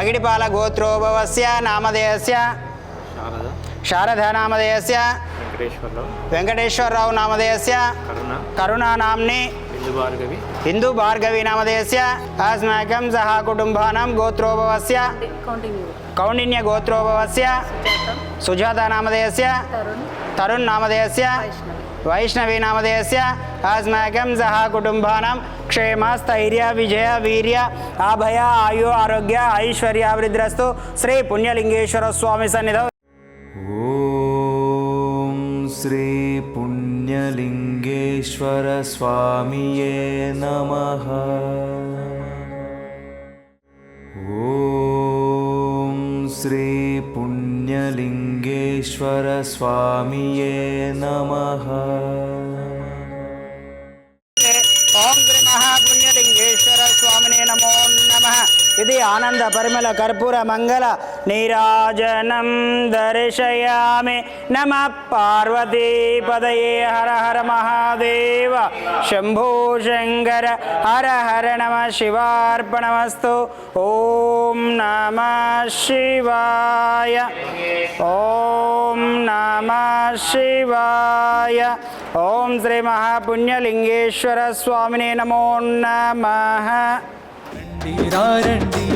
పగిడిపాల గోత్రోభవస్య నామధేయస్య శారద శారదా నామధేయస్య వెంకటేశ్వరరావు నామధేయస్య కరుణ కరుణానామ్ని హిందూ భార్గవి నామధేయస్య అస్మాకం సహ కుటుంబానాం గోత్రోభవస్య కౌండిన్య గోత్రోభవస్య సుజాత నామధేయస్య తరుణ్ నామధేయస్య వైష్ణవి నామధేయస్య అస్మాకం సహ కుటుంబానాం ಕ್ಷೇಮ, ಸ್ಥೈರ್ಯ, ವಿಜಯ, ವೀರ್ಯ, ಅಭಯ, ಆಯು, ಆರೋಗ್ಯ, ಐಶ್ವರ್ಯ ವೃದ್ರಸ್ತು ಶ್ರೀ ಪುಣ್ಯಲಿಂಗೇಶ್ವರ ಸ್ವಾಮಿ ಸನ್ನಿಧ ಓಂ ಶ್ರೀ ಪುಣ್ಯಲಿಂಗೇಶ್ವರ ಸ್ವಾಮಿಯೇ ನಮಃ. ಓಂ ಶ್ರೀ ಪುಣ್ಯಲಿಂಗೇಶ್ವರ ಸ್ವಾಮಿಯೇ ನಮಃ. ఇది ఆనంద పరిమళ కర్పూర మంగళ నీరాజనం దర్శయామి నమ పార్వతీపదయే హర హర మహాదేవ. శంభో శంకర హర హర నమ శివార్పణమస్తు. ఓం నమ శివాయ. ఓం నమ శివాయ. ఓం శ్రీ మహాపుణ్యలింగేశ్వర స్వామినే నమో నమ. రండి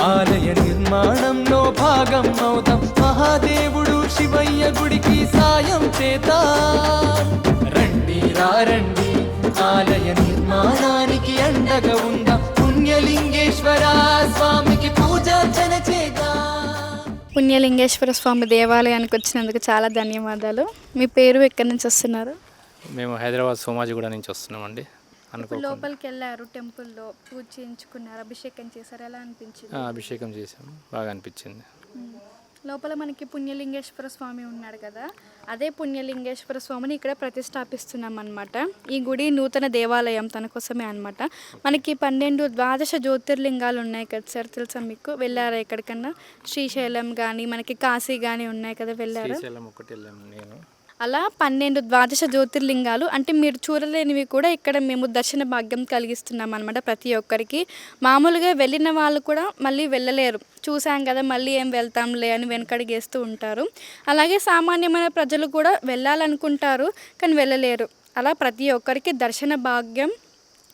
ఆలయ నిర్మాణంలో భాగం అవుతాం. మహాదేవుడు శివయ్య గుడికి సాయం చేద్దాం రండి రండి. ఆలయ నిర్మాణానికి అండగా ఉందాం. పుణ్యలింగేశ్వర స్వామికి పూజార్చన చేద్దాం. పుణ్యలింగేశ్వర స్వామి దేవాలయానికి వచ్చినందుకు చాలా ధన్యవాదాలు. మీ పేరు ఎక్కడి నుంచి వస్తున్నారు? మేము హైదరాబాద్ సోమాజిగూడ నుంచి వస్తున్నామండి. అనుకోకుండా. లోపలికి వెళ్ళారు టెంపుల్లో పూజ చేయించుకున్నారు అభిషేకం చేశారు ఎలా అనిపించింది? అభిషేకం చేసాము బాగా అనిపించింది. లోపల మనకి పుణ్యలింగేశ్వర స్వామి ఉన్నాడు కదా అదే పుణ్యలింగేశ్వర స్వామిని ఇక్కడ ప్రతిష్టాపిస్తున్నాం అనమాట ఈ గుడి నూతన దేవాలయం తన కోసమే అనమాట మనకి పన్నెండు ద్వాదశ జ్యోతిర్లింగాలు ఉన్నాయి కదా సార్ తెలుసా మీకు? వెళ్ళారా ఎక్కడికన్నా? శ్రీశైలం కానీ మనకి కాశీ కానీ ఉన్నాయి కదా వెళ్ళారా? శ్రీశైలం ఒకటి వెళ్ళాము నేను. అలా పన్నెండు ద్వాదశ జ్యోతిర్లింగాలు అంటే మీరు చూడలేనివి కూడా ఇక్కడ మేము దర్శన భాగ్యం కలిగిస్తున్నాం అనమాట ప్రతి ఒక్కరికి. మామూలుగా వెళ్ళిన వాళ్ళు కూడా మళ్ళీ వెళ్ళలేరు. చూసాం కదా మళ్ళీ ఏం వెళ్తాంలే అని వెనకడిగేస్తూ ఉంటారు. అలాగే సామాన్యమైన ప్రజలు కూడా వెళ్ళాలనుకుంటారు కానీ వెళ్ళలేరు. అలా ప్రతి ఒక్కరికి దర్శన భాగ్యం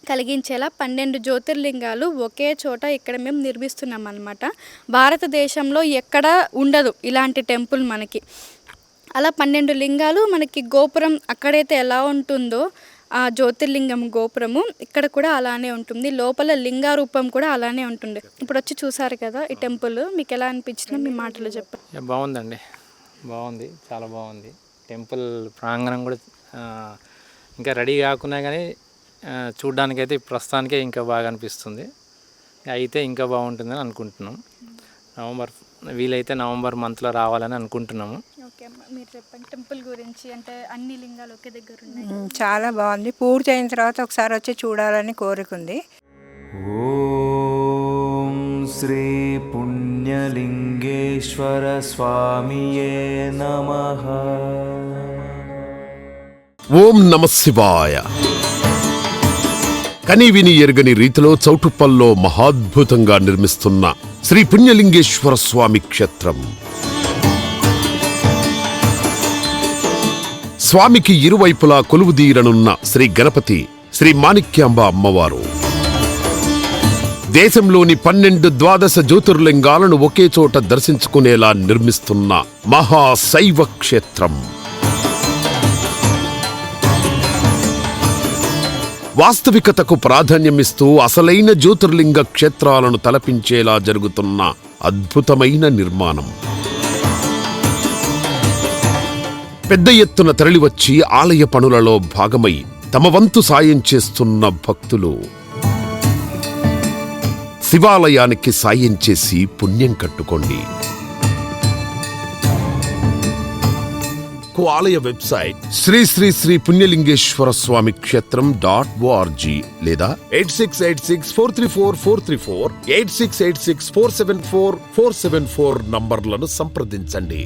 కలిగించేలా పన్నెండు జ్యోతిర్లింగాలు ఒకే చోట ఇక్కడ మేము నిర్మిస్తున్నాం అనమాట భారతదేశంలో ఎక్కడా ఉండదు ఇలాంటి టెంపుల్ మనకి. అలా పన్నెండు లింగాలు మనకి గోపురం అక్కడైతే ఎలా ఉంటుందో ఆ జ్యోతిర్లింగం గోపురము ఇక్కడ కూడా అలానే ఉంటుంది. లోపల లింగారూపం కూడా అలానే ఉంటుంది. ఇప్పుడు వచ్చి చూసారు కదా ఈ టెంపుల్ మీకు ఎలా అనిపించిందో మీ మాటలు చెప్పండి. బాగుందండి. బాగుంది చాలా బాగుంది. టెంపుల్ ప్రాంగణం కూడా ఇంకా రెడీ కాకున్నా కానీ చూడడానికైతే చూడ్డానికైతే ప్రస్తుతానికే ఇంకా బాగా అనిపిస్తుంది. అయితే ఇంకా బాగుంటుందని అనుకుంటున్నాం. నవంబర్ వీలైతే నవంబర్ మంత్లో రావాలని అనుకుంటున్నాము. చెప్పండి. టెంపుల్ గురించి అంటే అన్ని లింగాలు ఒకే దగ్గర ఉన్నాయి. చాలా బాగుంది. పూర్తి అయిన తర్వాత ఒకసారి వచ్చి చూడాలని కోరుకుంది ఓం శ్రీ పుణ్యలింగేశ్వర స్వామి ఓం నమ శివాయ. కనివిని ఎరుగని రీతిలో చౌటుప్పల్లో మహాద్భుతంగా నిర్మిస్తున్న శ్రీ పుణ్యలింగేశ్వర స్వామి క్షేత్రం. స్వామికి ఇరువైపులా కొలువుదీరనున్న శ్రీ గణపతి శ్రీ మాణిక్యాంబ అమ్మవారు. దేశంలోని పన్నెండు ద్వాదశ జ్యోతిర్లింగాలను ఒకే చోట దర్శించుకునేలా నిర్మిస్తున్న మహాశైవ క్షేత్రం వాస్తవికతకు ప్రాధాన్యమిస్తూ అసలైన జ్యోతిర్లింగ క్షేత్రాలను తలపించేలా జరుగుతున్న అద్భుతమైన నిర్మాణం. పెద్ద ఎత్తున తరలివచ్చి ఆలయ పనులలో భాగమై తమ వంతు సాయం చేస్తున్న భక్తులు. శివాలయానికి సాయం చేసి పుణ్యం కట్టుకోండి. కు ఆలయ website Shri Shri Shri Punyalingeshwara Swamy Kshetram dot ORG లేదా eight six eight six four three four four three four eight six eight six four seven four four seven four నంబర్లను సంప్రదించండి.